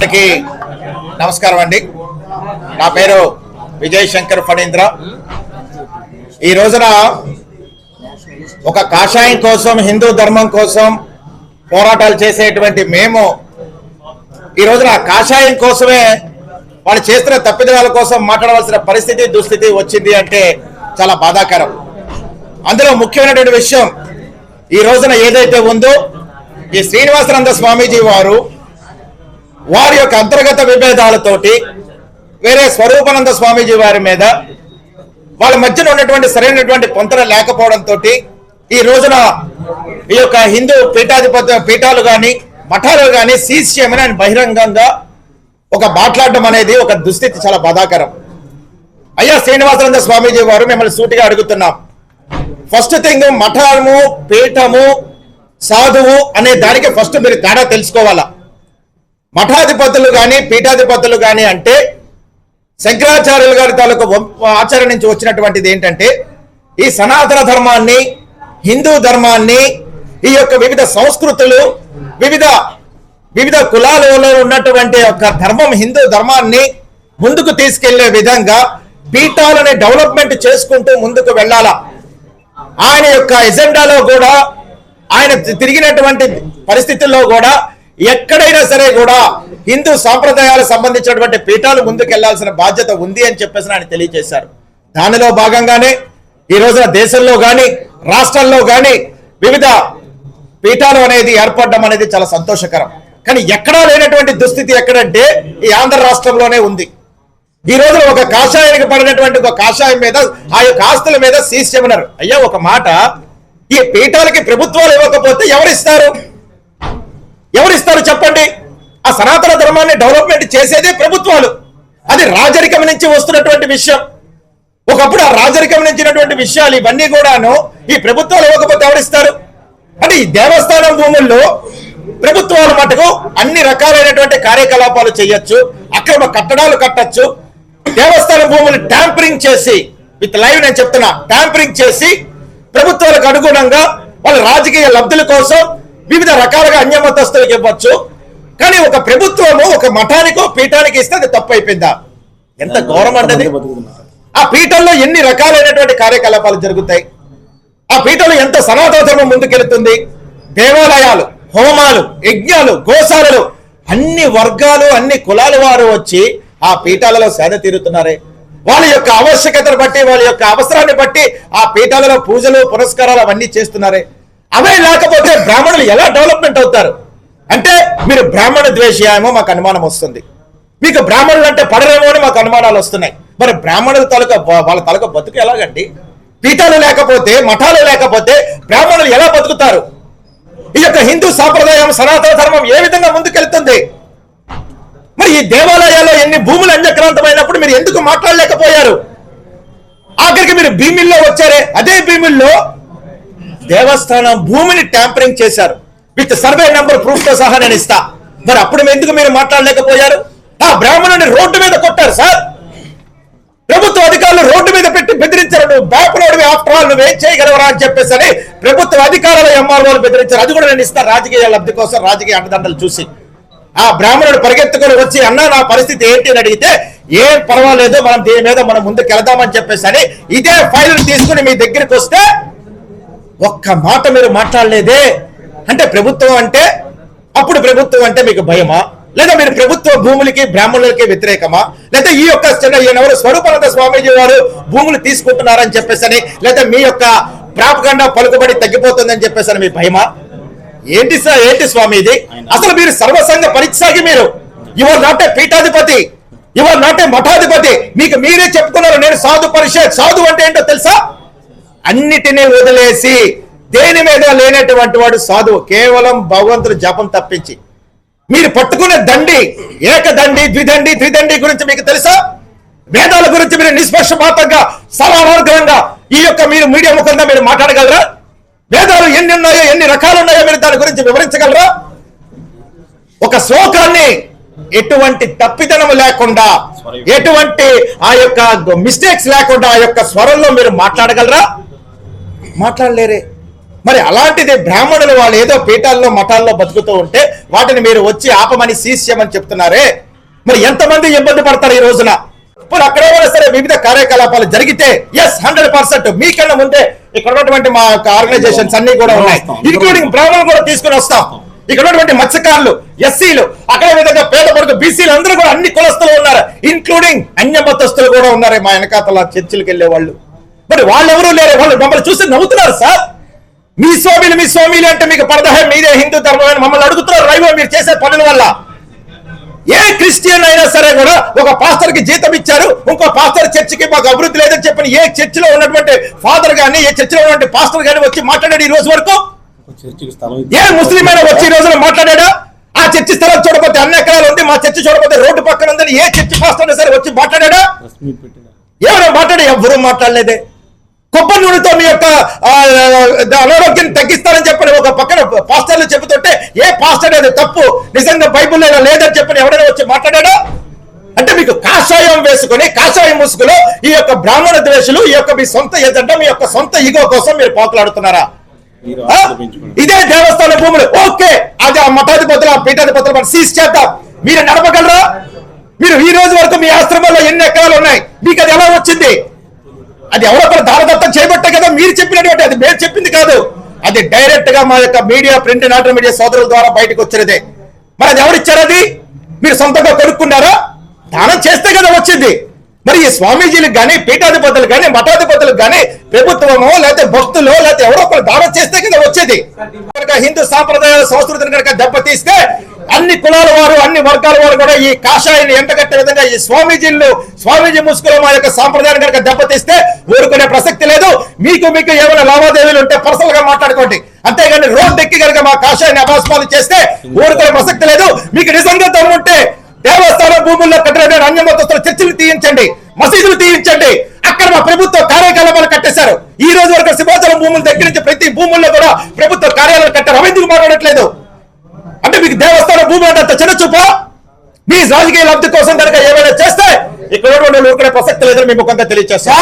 అందరికీ నమస్కారం అండి. నా పేరు విజయ్ శంకర్ ఫణీంద్ర. ఈ రోజున ఒక కాషాయం కోసం హిందూ ధర్మం కోసం పోరాటాలు చేసేటువంటి మేము ఈ రోజున కాషాయం కోసమే వాళ్ళు చేస్తున్న తప్పిదాల కోసం మాట్లాడవలసిన పరిస్థితి దుస్థితి వచ్చింది అంటే చాలా బాధాకరం. అందులో ముఖ్యమైనటువంటి విషయం ఈ రోజున ఏదైతే ఉందో ఈ శ్రీనివాసనంద స్వామీజీ వారు వారి యొక్క అంతర్గత విభేదాలతోటి వేరే స్వరూపానంద స్వామీజీ వారి మీద వాళ్ళ మధ్యన ఉన్నటువంటి సరైనటువంటి పొంతన లేకపోవడంతో ఈ రోజున ఈ యొక్క హిందూ పీఠాధిపతి పీఠాలు కానీ మఠాలు కానీ సీజ్ చేయమని ఆయన బహిరంగంగా ఒక మాట్లాడడం అనేది ఒక దుస్థితి చాలా బాధాకరం. అయ్యా శ్రీనివాసానంద స్వామీజీ వారు మిమ్మల్ని సూటిగా అడుగుతున్నాం. ఫస్ట్ థింగ్ మఠము పీఠము సాధువు అనే దానికి ఫస్ట్ మీరు తేడా తెలుసుకోవాలా? మఠాధిపతులు కానీ పీఠాధిపతులు కానీ అంటే శంకరాచార్యులు గారి తాలూకు ఆచరణ నుంచి వచ్చినటువంటిది ఏంటంటే ఈ సనాతన ధర్మాన్ని హిందూ ధర్మాన్ని ఈ యొక్క వివిధ సంస్కృతులు వివిధ వివిధ కులాలలో ఉన్నటువంటి యొక్క ధర్మం హిందూ ధర్మాన్ని ముందుకు తీసుకెళ్ళే విధంగా పీఠాలని డెవలప్మెంట్ చేసుకుంటూ ముందుకు వెళ్ళాలా. ఆయన యొక్క ఎజెండాలో కూడా ఆయన తిరిగినటువంటి పరిస్థితుల్లో కూడా ఎక్కడైనా సరే కూడా హిందూ సాంప్రదాయాలకు సంబంధించినటువంటి పీఠాలు ముందుకెళ్ళాల్సిన బాధ్యత ఉంది అని చెప్పేసి ఆయన తెలియజేశారు. దానిలో భాగంగానే ఈ రోజున దేశంలో కానీ రాష్ట్రాల్లో కానీ వివిధ పీఠాలు అనేది ఏర్పడడం అనేది చాలా సంతోషకరం. కానీ ఎక్కడా లేనటువంటి దుస్థితి ఎక్కడంటే ఈ ఆంధ్ర రాష్ట్రంలోనే ఉంది. ఈ రోజు ఒక కాషాయానికి పడినటువంటి ఒక కాషాయం మీద ఆ యొక్క ఆస్తుల మీద సీజ్ చెబినారు అయ్యా ఒక మాట. ఈ పీఠాలకి ప్రభుత్వాలు ఇవ్వకపోతే ఎవరిస్తారు? ఎవరిస్తారు చెప్పండి? ఆ సనాతన ధర్మాన్ని డెవలప్మెంట్ చేసేదే ప్రభుత్వాలు. అది రాజరికం నుంచి వస్తున్నటువంటి విషయం. ఒకప్పుడు ఆ రాజరికం నుంచినటువంటి విషయాలు ఇవన్నీ కూడాను ఈ ప్రభుత్వాలు ఇవ్వకపోతే ఎవరిస్తారు? అంటే ఈ దేవస్థానం భూముల్లో ప్రభుత్వాలు మటుకు అన్ని రకాలైనటువంటి కార్యకలాపాలు చేయొచ్చు అక్రమ కట్టడాలు కట్టచ్చు దేవస్థానం భూములు ట్యాంపరింగ్ చేసి విత్ లైవ్ నేను చెప్తున్నా ట్యాంపరింగ్ చేసి ప్రభుత్వాలకు అనుగుణంగా వాళ్ళ రాజకీయ లబ్ధుల కోసం వివిధ రకాలుగా అన్యమతస్తులకు ఇవ్వచ్చు. కానీ ఒక ప్రభుత్వము ఒక మఠానికో పీఠానికి ఇస్తే అది తప్పు అయిపోయిందా ఎంత ఘోరం అన్నది ఆ పీఠంలో ఎన్ని రకాలైనటువంటి కార్యకలాపాలు జరుగుతాయి? ఆ పీఠంలో ఎంత సనాతన ధర్మం ముందుకెళ్తుంది? దేవాలయాలు హోమాలు యజ్ఞాలు గోశాలలు అన్ని వర్గాలు అన్ని కులాల వారు వచ్చి ఆ పీఠాలలో సేద తీరుతున్నారే. వాళ్ళ యొక్క ఆవశ్యకతను బట్టి వాళ్ళ యొక్క అవసరాన్ని బట్టి ఆ పీఠాలలో పూజలు పురస్కారాలు అవన్నీ చేస్తున్నారే. అవే లేకపోతే బ్రాహ్మణులు ఎలా డెవలప్మెంట్ అవుతారు? అంటే మీరు బ్రాహ్మణ ద్వేషయామో మాకు అనుమానం వస్తుంది. మీకు బ్రాహ్మణులు అంటే పడరేమో అని మాకు అనుమానాలు వస్తున్నాయి. మరి బ్రాహ్మణుల తాలూకా వాళ్ళ తలక బతుకు ఎలాగండి? పీఠాలు లేకపోతే మఠాలు లేకపోతే బ్రాహ్మణులు ఎలా బతుకుతారు? ఈ యొక్క హిందూ సాంప్రదాయం సనాతన ధర్మం ఏ విధంగా ముందుకెళ్తుంది? మరి ఈ దేవాలయాల్లో ఎన్ని భూములు అన్యక్రాంతమైనప్పుడు మీరు ఎందుకు మాట్లాడలేకపోయారు? ఆఖరికి మీరు భీమిల్లో వచ్చారే. అదే భీమిల్లో దేవస్థానం భూమిని ట్యాంపరింగ్ చేశారు. విత్ సర్వే నెంబర్ ప్రూఫ్తో సహా నేను ఇస్తా. మరి అప్పుడు ఎందుకు మీరు మాట్లాడలేకపోయారు? ఆ బ్రాహ్మణుని రోడ్డు మీద కొట్టారు సార్. ప్రభుత్వ అధికారులు రోడ్డు మీద పెట్టి బెదిరించారు నువ్వు బాపునోడివి ఆఫ్టర్ ఆల్ నువ్వేం చేయగలవరా అని చెప్పేసి అని ప్రభుత్వ అధికారుల ఎంఆర్ఓలు బెదిరించారు. అది కూడా నేను ఇస్తా. రాజకీయ లబ్ధి కోసం రాజకీయ అండదండలు చూసి. ఆ బ్రాహ్మణుడు పరిగెత్తుకొని వచ్చి అన్నా నా పరిస్థితి ఏంటి? అని అడిగితే ఏం పర్వాలేదు మనం దీని మీద మనం ముందుకు వెళదామని చెప్పేసి అని ఇదే ఫైల్ తీసుకుని మీ దగ్గరికి వస్తే ఒక్క మాట మీరు మాట్లాడలేదే. అంటే ప్రభుత్వం అంటే అప్పుడు ప్రభుత్వం అంటే మీకు భయమా? లేదా మీరు ప్రభుత్వ భూములకి బ్రాహ్మణులకి వ్యతిరేకమా? లేదా ఈ యొక్క ఎవరు? స్వరూపానంద స్వామీజీ వారు భూములు తీసుకుంటున్నారని చెప్పేసి అని లేదా మీ యొక్క ప్రాపకండా పలుకుబడి తగ్గిపోతుందని చెప్పేసి మీ భయమా? ఏంటి సార్ ఏంటి స్వామి ఇది అసలు మీరు సర్వసంగ పరిత్సాగి మీరు. యువర్ నాట్ ఏ పీఠాధిపతి. యువర్ నాట్ ఏ మఠాధిపతి. మీకు మీరే చెప్పుకున్నారు నేను సాధు పరిషత్. సాధు అంటే ఏంటో తెలుసా? అన్నిటినీ వదిలేసి దేని మీద లేనటువంటి వాడు సాధువు. కేవలం భగవంతుడు జపం తప్పించి. మీరు పట్టుకునే దండి ఏకదండి ద్విదండి త్రిదండి గురించి మీకు తెలుసా? వేదాల గురించి మీరు నిష్పక్షపాతంగా సమానార్థంగా ఈ యొక్క మీరు మీడియా ముఖంగా మీరు మాట్లాడగలరా? వేదాలు ఎన్ని ఉన్నాయో ఎన్ని రకాలు ఉన్నాయో మీరు దాని గురించి వివరించగలరా? ఒక శ్లోకాన్ని ఎటువంటి తప్పిదనం లేకుండా ఎటువంటి ఆ యొక్క మిస్టేక్స్ లేకుండా ఆ యొక్క స్వరంలో మీరు మాట్లాడగలరా? మాట్లాడలేరే. మరి అలాంటిది బ్రాహ్మణులు వాళ్ళు ఏదో పీఠాల్లో మఠాల్లో బతుకుతూ ఉంటే వాటిని మీరు వచ్చి ఆపమని సీజ్ చేయమని చెప్తున్నారే? మరి ఎంతమంది ఇబ్బంది పడతారు ఈ రోజున? ఇప్పుడు అక్కడ సరే వివిధ కార్యకలాపాలు జరిగితే ఎస్ హండ్రెడ్ పర్సెంట్ మీకన్నా ముందే ఇక్కడ ఉన్నటువంటి మా ఆర్గనైజేషన్స్ అన్ని కూడా ఉన్నాయి. ఇంక్లూడింగ్ బ్రాహ్మణులు కూడా తీసుకుని వస్తాం. ఇక్కడ ఉన్నటువంటి మత్స్యకారులు ఎస్సీలు అక్కడ విధంగా పేద పడుకు బీసీలు అందరూ కూడా అన్ని కులస్తులు ఉన్నారు. ఇంక్లూడింగ్ అన్య మతస్థులు కూడా ఉన్నారు మా వెనకాతల చర్చిలకు వెళ్ళే వాళ్ళు మరి వాళ్ళు ఎవరు లేరు? వాళ్ళు మమ్మల్ని చూసి నవ్వుతున్నారు సార్. మీ స్వామిలు మీ స్వామిలు అంటే మీకు పరదహం మీదే హిందూ ధర్మం అని మమ్మల్ని అడుగుతున్నారు రైవో మీరు చేసే పనుల వల్ల. ఏ క్రిస్టియన్ అయినా సరే కూడా ఒక పాస్టర్కి జీతం ఇచ్చారు ఇంకో పాస్టర్ చర్చికి మాకు అభివృద్ధి లేదని చెప్పిన ఏ చర్చిలో ఉన్నటువంటి ఫాదర్ గాని ఏ చర్చిలో ఉన్నటువంటి పాస్టర్ గాని వచ్చి మాట్లాడాడు ఈ రోజు వరకు? ఏ ముస్లిం అయినా వచ్చి ఈ రోజున మాట్లాడాడా? ఆ చర్చి స్థలం చూడకపోతే అన్ని ఎకరాలు ఉంది మా చర్చి చూడకపోతే రోడ్డు పక్కన ఉందని ఏ చర్చి పాస్టర్ సరే వచ్చి మాట్లాడాడా? ఎవరు మాట్లాడి ఎవరు మాట్లాడలేదే. కొబ్బరి నూనెతో మీ యొక్క అనారోగ్యం తగ్గిస్తారని చెప్పని ఒక పక్కన పాస్టర్లు చెబుతుంటే ఏ పాస్టర్ అది తప్పు? నిజంగా బైబుల్ లేదని చెప్పని ఎవరైనా వచ్చి మాట్లాడాడా? అంటే మీకు కాషాయం వేసుకొని కాషాయం ముసుగులో ఈ యొక్క బ్రాహ్మణ ద్వేషులు ఈ యొక్క మీ సొంత ఎజెండా మీ యొక్క సొంత ఈగో కోసం మీరు పోకలాడుతున్నారా ఇదే దేవస్థాన భూములు. ఓకే అది ఆ మఠాధిపతులు ఆ పీఠాధిపతులు మనం సీజ్ చేద్దాం. మీరు నడపగలరా? మీరు ఈ రోజు వరకు మీ ఆశ్రమంలో ఎన్ని ఎకరాలు ఉన్నాయి? మీకు అది ఎలా వచ్చింది? అది ఎవరో ఒకరు దారదత్తం చేయబట్టే కదా మీరు చెప్పినటువంటి అది మేము చెప్పింది కాదు. అది డైరెక్ట్గా మా యొక్క media print and alter media సోదరుల ద్వారా బయటకు వచ్చినదే. మరి అది ఎవరిచ్చారు అది? మీరు సొంతంగా కొనుక్కున్నారా? దానం చేస్తే కదా వచ్చింది. మరి ఈ స్వామీజీలకు కానీ పీఠాధిపతులు కానీ మఠాధిపతులకు కానీ ప్రభుత్వమో లేకపోతే భక్తులు లేకపోతే ఎవరో ఒకరు దానం చేస్తే కదా వచ్చేది. కనుక హిందూ సాంప్రదాయాల సంస్కృతిని కనుక దెబ్బతీస్తే అన్ని కులాల వారు అన్ని వర్గాల వారు కూడా ఈ కాషాయాన్ని ఎంటగట్టే విధంగా ఈ స్వామీజీలు స్వామీజీ ముసుగులో మా యొక్క సాంప్రదాయాన్ని కనుక దెబ్బతీస్తే ఊరుకునే ప్రసక్తి లేదు. మీకు మీకు ఏమైనా లావాదేవీలు ఉంటే పర్సనల్గా మాట్లాడుకోండి. అంతేగాని రోడ్ ఎక్కి కనుక మా కాషాయాన్ని అభాస్పాలు చేస్తే ఊరుకునే ప్రసక్తి లేదు. మీకు నిజంగా దమ్ముంటే దేవస్థాన భూముల్లో కట్టిన అన్య మతస్థుల చర్చలు తీయించండి మసీదులు తీయించండి. అక్కడ మా ప్రభుత్వ కార్యకలాపాలు కట్టేశారు. ఈ రోజు వరకు సింహాచలం భూముల దగ్గర నుంచి ప్రతి భూముల్లో కూడా ప్రభుత్వ కార్యాలయాలు కట్టారు. అవి ఎందుకు మాట్లాడట్లేదు? అంటే మీకు దేవస్థానం భూమి అంటే చిన్న చూపా. మీ రాజకీయ లబ్ధి కోసం కనుక ఏమైనా చేస్తే ఇక్కడ ఉన్నటువంటి ఊరుకునే ప్రసక్తి లేదని మేము కొంత తెలియచేస్తాం